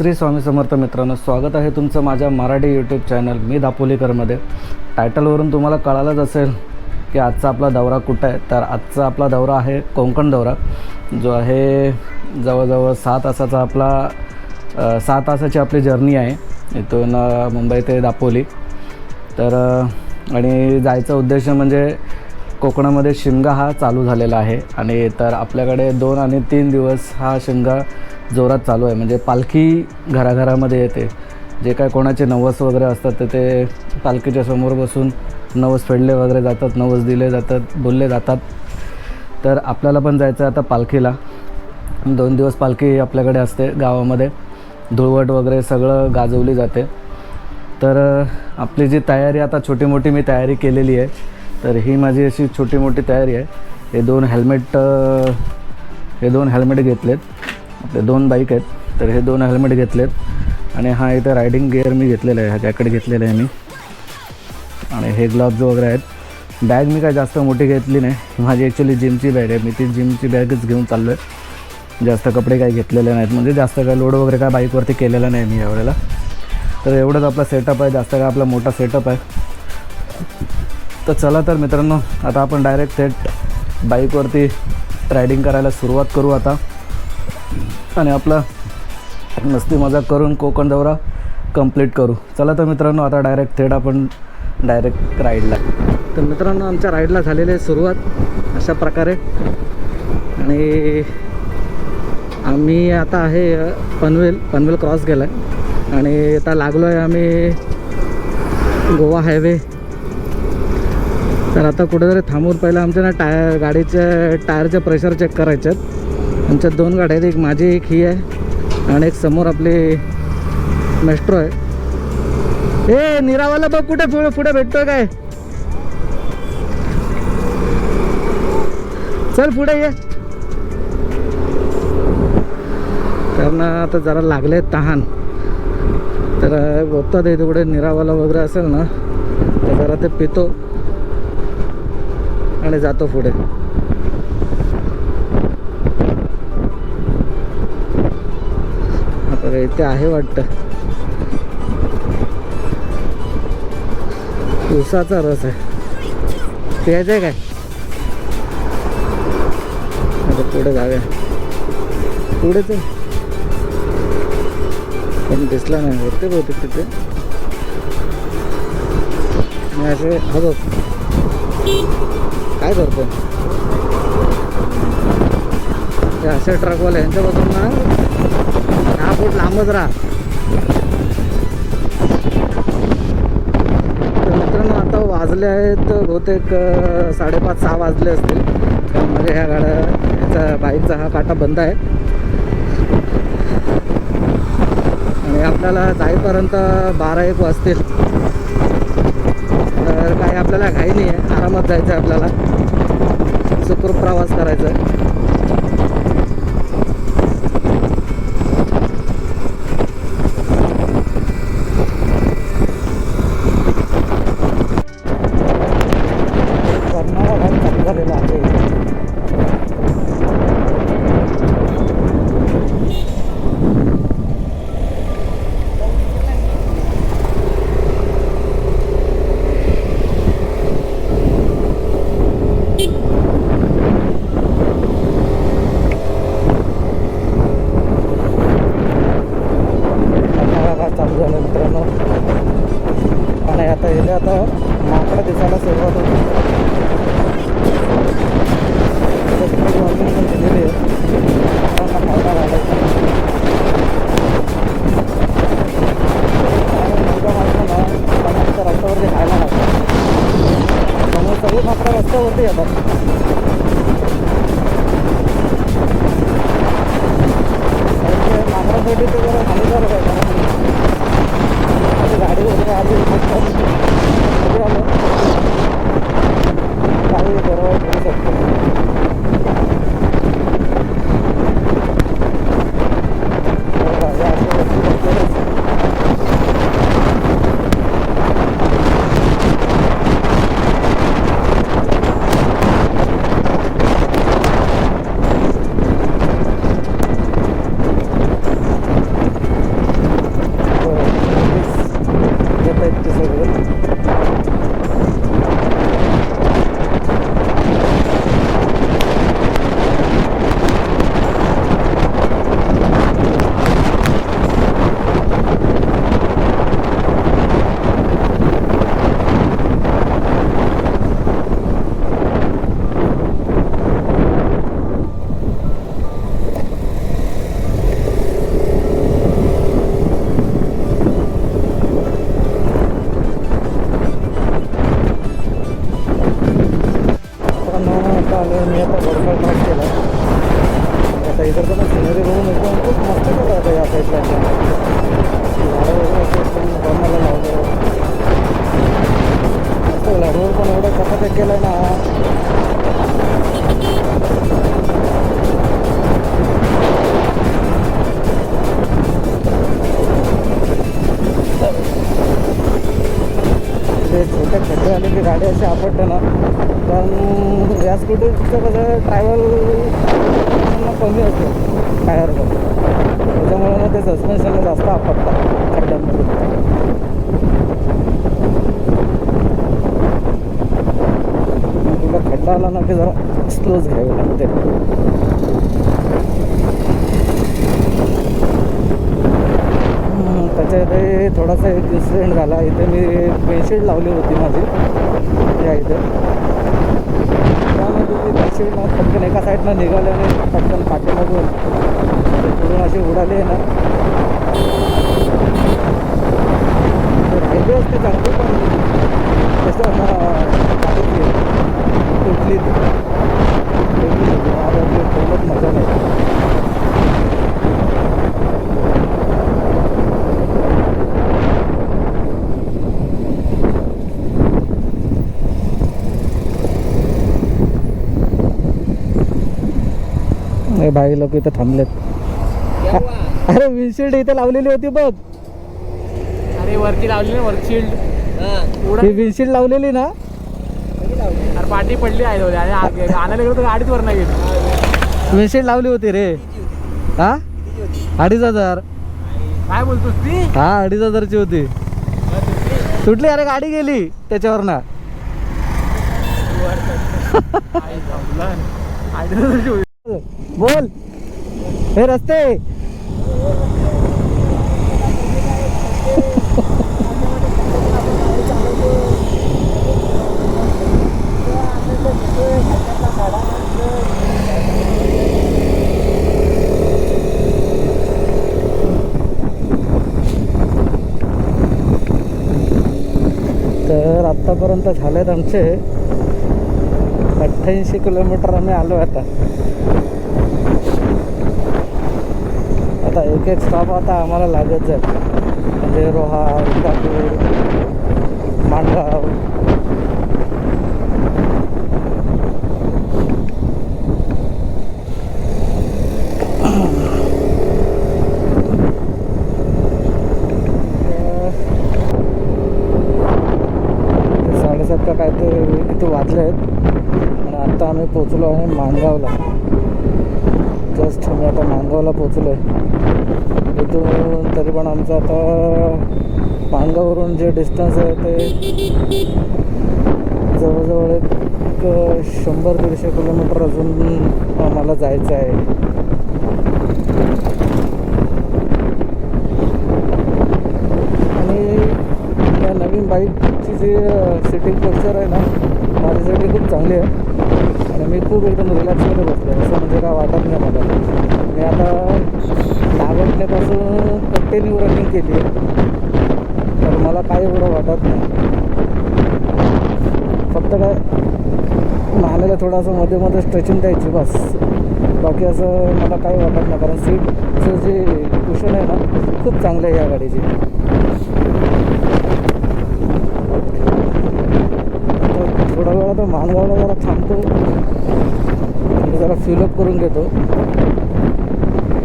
श्री स्वामी समर्थ मित्रांनो स्वागत आहे तुमचं माझ्या मराठी यूट्यूब चॅनल मी दापोलीकरमध्ये. टायटलवरून तुम्हाला कळालंच असेल की आजचा आपला दौरा कुठं आहे. तर आजचा आपला दौरा आहे कोंकण दौरा जो आहे जवळजवळ सहा तासाचा आपला सहा तासाची आपली जर्नी आहे इथून मुंबई ते दापोली. तर आणि जायचा उद्देश म्हणजे कोकणामध्ये शिमगा हा चालू झालेला आहे. आणि तर आपल्याकडे दोन आणि तीन दिवस हा शिमगा जोरात चालू आहे. म्हणजे पालखी घराघरामध्ये येते. जे काय कोणाचे नवस वगैरे असतात तर ते पालखीच्या समोर बसून नवस फेडले वगैरे जातात नवस दिले जातात बोलले जातात. तर आपल्याला पण जायचं आहे आता पालखीला. दोन दिवस पालखी आपल्याकडे असते गावामध्ये. धुळवट वगैरे सगळं गाजवली जाते. तर आपली जी तयारी आता छोटी मोठी मी तयारी केलेली आहे तर ही माझी अशी छोटी मोठी तयारी आहे. हे दोन हेल्मेट हे दोन हेल्मेट घेतलेत. आपले दोन बाईक आहेत तर हे दोन हेल्मेट घेतलेत. आणि हा इथं रायडिंग गिअर मी घेतलेला आहे हा जॅकेट घेतलेलं आहे मी. आणि हे ग्लव्ज वगैरे आहेत. बॅग मी काय जास्त मोठी घेतली नाही. माझी ॲक्च्युली जिमची बॅग आहे. मी ती जिमची बॅगच घेऊन चाललो आहे जास्त कपडे काही घेतलेले नाहीत. म्हणजे जास्त काय लोड वगैरे काय बाईकवरती केलेला नाही मी यावेळेला तर एवढंच आपला सेटअप आहे. जास्त काय आपला मोठा सेटअप आहे. तर चला तर मित्रांनो आता आपण डायरेक्ट थेट बाईकवरती रायडिंग करायला सुरुवात करू आता. आणि आपला मस्ती मजाक करून कोकण दौरा कंप्लीट करू. चला तर मित्रांनो आता डायरेक्ट थेट आपण डायरेक्ट राईडला तर मित्रांनो आमच्या राईडला झालेली आहे सुरुवात अशा प्रकारे. आणि आम्ही आता आहे पनवेल पनवेल क्रॉस गेला आहे आणि आता लागलो आहे आम्ही गोवा हायवे तर आता कुठेतरी थांबून पहिलं आमच्या ना टायर गाडीचे टायरचे प्रेशर चेक करायचे आहेत आमच्या दोन गाड्या आहेत. एक माझी एक ही आहे. आणि एक समोर आपली मेस्ट्रो आहे. ए निरावाला बघ कुठे पुढे पुढे भेटतोय काय? चल पुढे ये. तर ना आता जरा लागले तहान. तर बघतात इथे कुठे निरावाला वगैरे असेल ना तर जरा ते पितो. आणि जातो पुढे. इथे आहे वाटतं. उसाचा रस आहे. प्यायचं आहे काय? आता पुढे जाऊया. पुढे ते. पण दिसला नाही होते बहुतेक तिथे. मी असे हा बघ. काय करतो ते असे ट्रकवाले यांच्यापासून ना दहा फूट लांबच राहा. तर मित्रांनो आता वाजले आहेत बहुतेक साडेपाच सहा वाजले असतील. त्यामध्ये ह्या गाड्या ह्याचा बाईकचा हा काटा बंद आहे. आणि आपल्याला जाईपर्यंत बारा एक वाजतील. तर काही आपल्याला घाई नाही आहे आरामात जायचं आहे आपल्याला. सुखरूप प्रवास करायचा आहे केलं ना. ते छोटे खड्डे आले की गाडी अशी आपटते ना. पण या स्कूटरचं कसं ट्रॅव्हल कमी असतो टायर त्याच्यामुळे ना ते सस्पेन्शन जास्त आपटतात खड्ड्यांमध्ये. तुला ना जरा स्लोच घ्यावे लागते त्याच्या इथे थोडासा एक इन्सिडेंट झाला. इथे मी पेन्शिल लावली होती माझी. या इथे. त्यामध्ये ती पेन्शिल मग पटकन एका साईडनं निघाल्याने पटकन पाठीमागून पुढून अशी उडाली ना. रेल्वे असते चांगली पण भाई लोक इथं थांबलेत. अरे विनशिल्ड इथे लावलेली होती बघ. अरे वरती लावली ना वर्कशील्ड ही विनशिल्ड लावलेली ना? अरे पाठी पडली आहे. आणि आ- आणायला गेलो तर गाडीच वर नाही गेली. विनशिल्ड लावली होती रे. हा? अडीच हजार. काय बोलतोस ती? हा अडीच हजारची होती. तुटली अरे गाडी गेली त्याच्यावर ना. बोल. हे रस्ते तर आत्तापर्यंत झालेत आमचे. अठ्ठ्याऐंशी किलोमीटर आम्ही आलो आता. आता एक एक स्टॉप आता आम्हाला लागत जाईल. म्हणजे रोहा इंदापूर माणगाव ते साडेसात का काय ते किती वाजले आहेत आणि आत्ता आम्ही पोचलो आहे माणगावला. जस्ट आम्ही आता माणगावला पोचलो आहे इथून तरी पण आमचं आता माणगाववरून जे डिस्टन्स आहे ते जवळजवळ एक शंभर दीडशे किलोमीटर अजून आम्हाला जायचं आहे. आणि या नवीन बाईक जे सिटिंग कल्चर आहे ना माझ्यासाठी खूप चांगली आहे. आणि मी खूप एकदम रिलॅक्समध्ये बसलो असं म्हणजे काय वाटत नाही मला. मी आता नागपण्यापासून कंटिन्यू रनिंग केली आहे. तर मला काय एवढं वाटत नाही. फक्त काय मानेला थोडंसं मध्ये मध्ये स्ट्रेचिंग द्यायची बस. बाकी असं मला काही वाटत नाही. कारण सीटचं जे कुशन आहे ना खूप चांगलं आहे या गाडीची आता थोडा तर आता मानगावला जरा थांबतो. जरा फिलअप करून घेतो.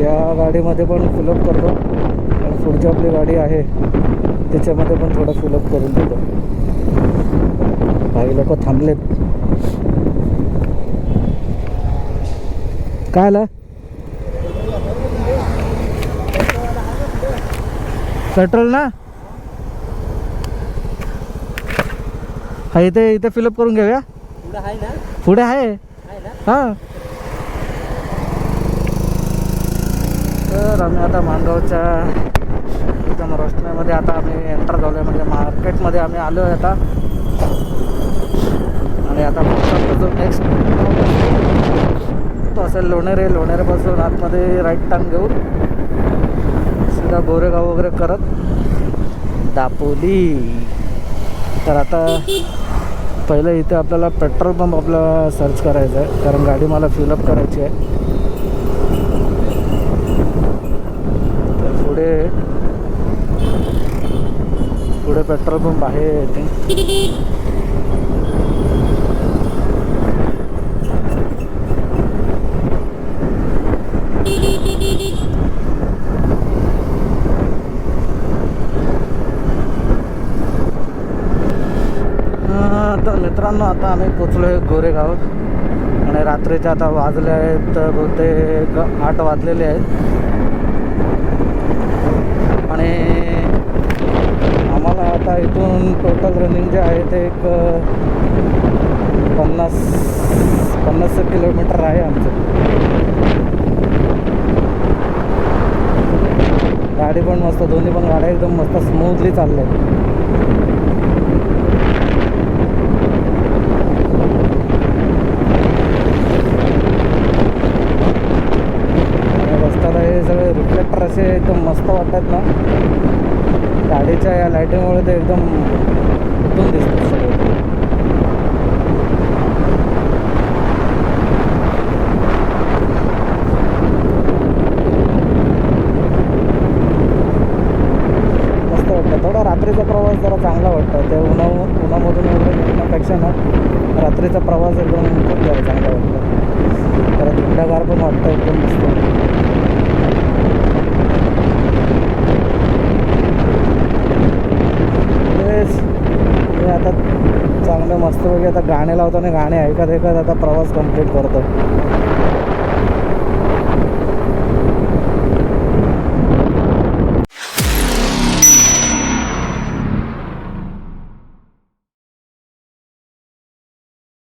या गाडीमध्ये पण फिलअप करतो. आणि पुढची आपली गाडी आहे त्याच्यामध्ये पण थोडं फिलअप करून देतो. काही लोक थांबलेत. काय आलं? पेट्रोल ना? हा इथे इथे फिलअप करून घेऊया. पुढं आहे हां. तर आम्ही आता माणगावच्या एकदम रोशनीमध्ये आता आम्ही एंटर झालो आहे म्हणजे मार्केटमध्ये आम्ही आलो आहे आता. आणि आता जो नेक्स्ट तो असेल लोणेरे लोणेरेपासून आतमध्ये राईट टर्न घेऊन सीधा गोरेगाव वगैरे करत दापोली. तर आता पहिलं इथे आपल्याला पेट्रोल पंप आपला सर्च करायचा आहे कारण गाडी मला फिलअप करायची आहे. तर पुढे पुढे पेट्रोल पंप आहे आय थिंक तर मित्रांनो आता आम्ही पोचलो आहे गोरेगाव. आणि रात्रीचे आता वाजले आहेत बहुतेक आठ वाजलेले आहेत. आणि आम्हाला आता इथून टोटल रनिंग जे आहे ते एक पन्नास पन्नास किलोमीटर आहे आमचं. गाडी पण मस्त दोन्ही पण गाड्या एकदम मस्त स्मूथली चालल्या आहेत आणि रस्त्याला हे सगळे रिफ्लेक्टर असे एकदम मस्त वाटतात ना गाडीच्या या लाईटिंगमुळे ते एकदम उठून दिसतात सगळे मस्त वाटतं थोडा रात्रीचा प्रवास जरा चांगला वाटतं. त्या उन्हा उन्हामधून वगैरे निघण्यापेक्षा ना रात्रीचा प्रवास एकदम खूप जरा चांगला वाटतं. जरा थंडगार पण वाटतं एकदम मस्त. मी आता चांगलं मस्तपैकी आता गाणे लावतो आणि गाणे ऐकत ऐकत आता प्रवास कंप्लीट करतो.